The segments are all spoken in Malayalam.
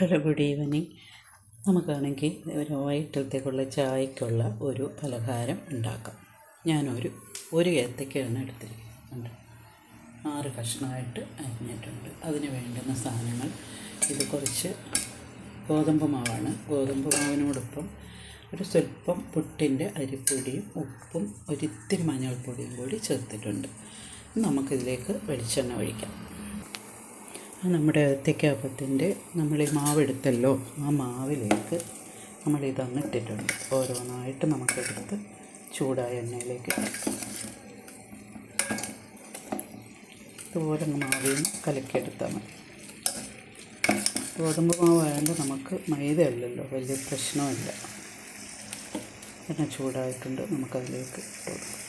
Hello good evening. നമുക്കാണെങ്കിൽ ഒരു വൈകിട്ടത്തേക്കുള്ള ചായക്കുള്ള ഒരു പലഹാരം ഉണ്ടാക്കാം. ഞാനൊരു ഒരു ഏത്തക്കാണ് എടുത്തിരിക്കുന്നത്. ആറ് കഷ്ണമായിട്ട് അരിഞ്ഞിട്ടുണ്ട്. അതിന് വേണ്ടുന്ന സാധനങ്ങൾ ഇത് കുറച്ച് ഗോതമ്പ് മാവാണ്. ഗോതമ്പ് മാവിനോടൊപ്പം ഒരു സ്വല്പം പുട്ടിന്റെ അരിപ്പൊടിയും ഉപ്പും ഒരിത്തിരി മഞ്ഞൾപ്പൊടിയും കൂടി ചേർത്തിട്ടുണ്ട്. നമുക്കിതിലേക്ക് വെളിച്ചെണ്ണ ഒഴിക്കാം. നമ്മുടെ ഏത്തയ്ക്കാപ്പത്തിന്റെ നമ്മൾ ഈ മാവെടുത്തല്ലോ ആ മാവിലേക്ക് നമ്മൾ ഇതങ്ങ് ഇട്ടിട്ടുണ്ട്. ഓരോന്നായിട്ട് നമുക്കെടുത്ത് ചൂടായ എണ്ണയിലേക്ക് ഇതുപോലെ മാവിൽ കലക്കിയെടുത്താൽ മതി. ഗോതമ്പ് മാവായതുകൊണ്ട് നമുക്ക് മൈദ അല്ലല്ലോ വലിയ പ്രശ്നമില്ല എണ്ണ ചൂടായിട്ടുണ്ട് നമുക്കതിലേക്ക് കൊടുക്കാം.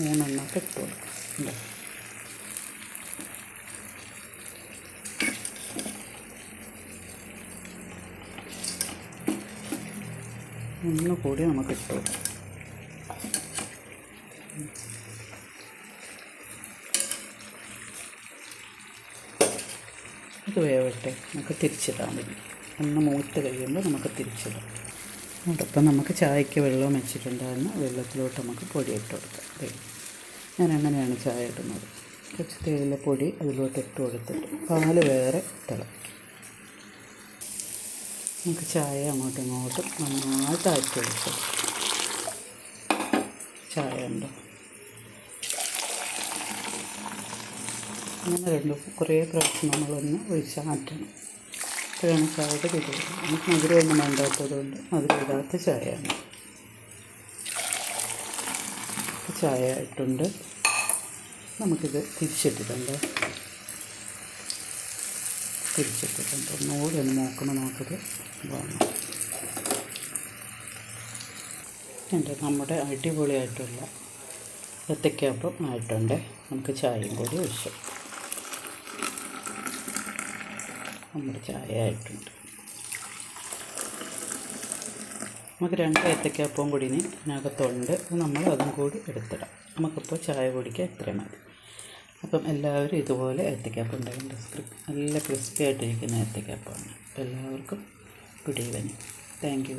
മൂന്നെണ്ണമൊക്കെ ഇട്ട് കൊടുക്കാം. ഉണ്ട് ഒന്ന് കൂടി നമുക്ക് ഇട്ട് കൊടുക്കാം. ഇത് വേവട്ടെ. നമുക്ക് തിരിച്ചിടാൻ മതി ഒന്ന് മൂത്ത് കഴിയുമ്പോൾ നമുക്ക് തിരിച്ചിടാം. അതപ്പം നമുക്ക് ചായക്ക് വെള്ളം വെച്ചിട്ടുണ്ടായിരുന്നു വെള്ളത്തിലോട്ട് നമുക്ക് പൊടി ഇട്ട് കൊടുക്കാം ഞാൻ അങ്ങനെയാണ് ചായ ഇടുന്നത്. കുറച്ച് തേയില പൊടി അതിലോട്ട് ഇട്ട് കൊടുത്തിട്ട് പാൽ വേറെ തിളക്കും നമുക്ക് ചായ അങ്ങോട്ടും ഇങ്ങോട്ടും നന്നായിട്ട് ആറ്റി കൊടുക്കാം. ചായ ഉണ്ടോ. അങ്ങനെ രണ്ട് കുറേ പ്രാവശ്യം നമ്മളൊന്ന് ഒഴിച്ചാറ്റണം അപ്പോഴാണ് ചായയുടെ രുചി നമുക്ക് മധുരമൊന്നും വേണ്ടാത്തത് കൊണ്ട് മധുരമില്ലാത്ത ചായയാണ്. ചായ ഇട്ടുണ്ട് നമുക്കിത് തിരിച്ചിട്ടിട്ടുണ്ട് തിരിച്ചിട്ടിട്ടുണ്ട് ഒന്നുകൂടി ഒന്ന് നോക്കുമ്പോൾ നമുക്കിത് വേണം എന്റെ നമ്മുടെ അടിപൊളിയായിട്ടുള്ള ഏത്തയ്ക്കാപ്പം ആയിട്ടുണ്ട്. നമുക്ക് ചായയും കൂടി ഒഴിച്ചു. നമ്മുടെ ചായ ആയിട്ടുണ്ട് നമുക്ക് രണ്ട് ഏത്തക്കാപ്പവും കൂടി ഇനി ഇതിനകത്തുണ്ട്. നമ്മൾ അതും കൂടി എടുത്തിടാം. നമുക്കിപ്പോൾ ചായ കുടിക്കാൻ ഇത്ര മതി. അപ്പം എല്ലാവരും ഇതുപോലെ ഏത്തക്കാപ്പ് ഉണ്ടാകും നല്ല ക്രിസ്പി ആയിട്ടിരിക്കുന്ന ഏത്തക്കാപ്പാണ്. എല്ലാവർക്കും ഗുഡ് ഈവനിങ്. Thank you.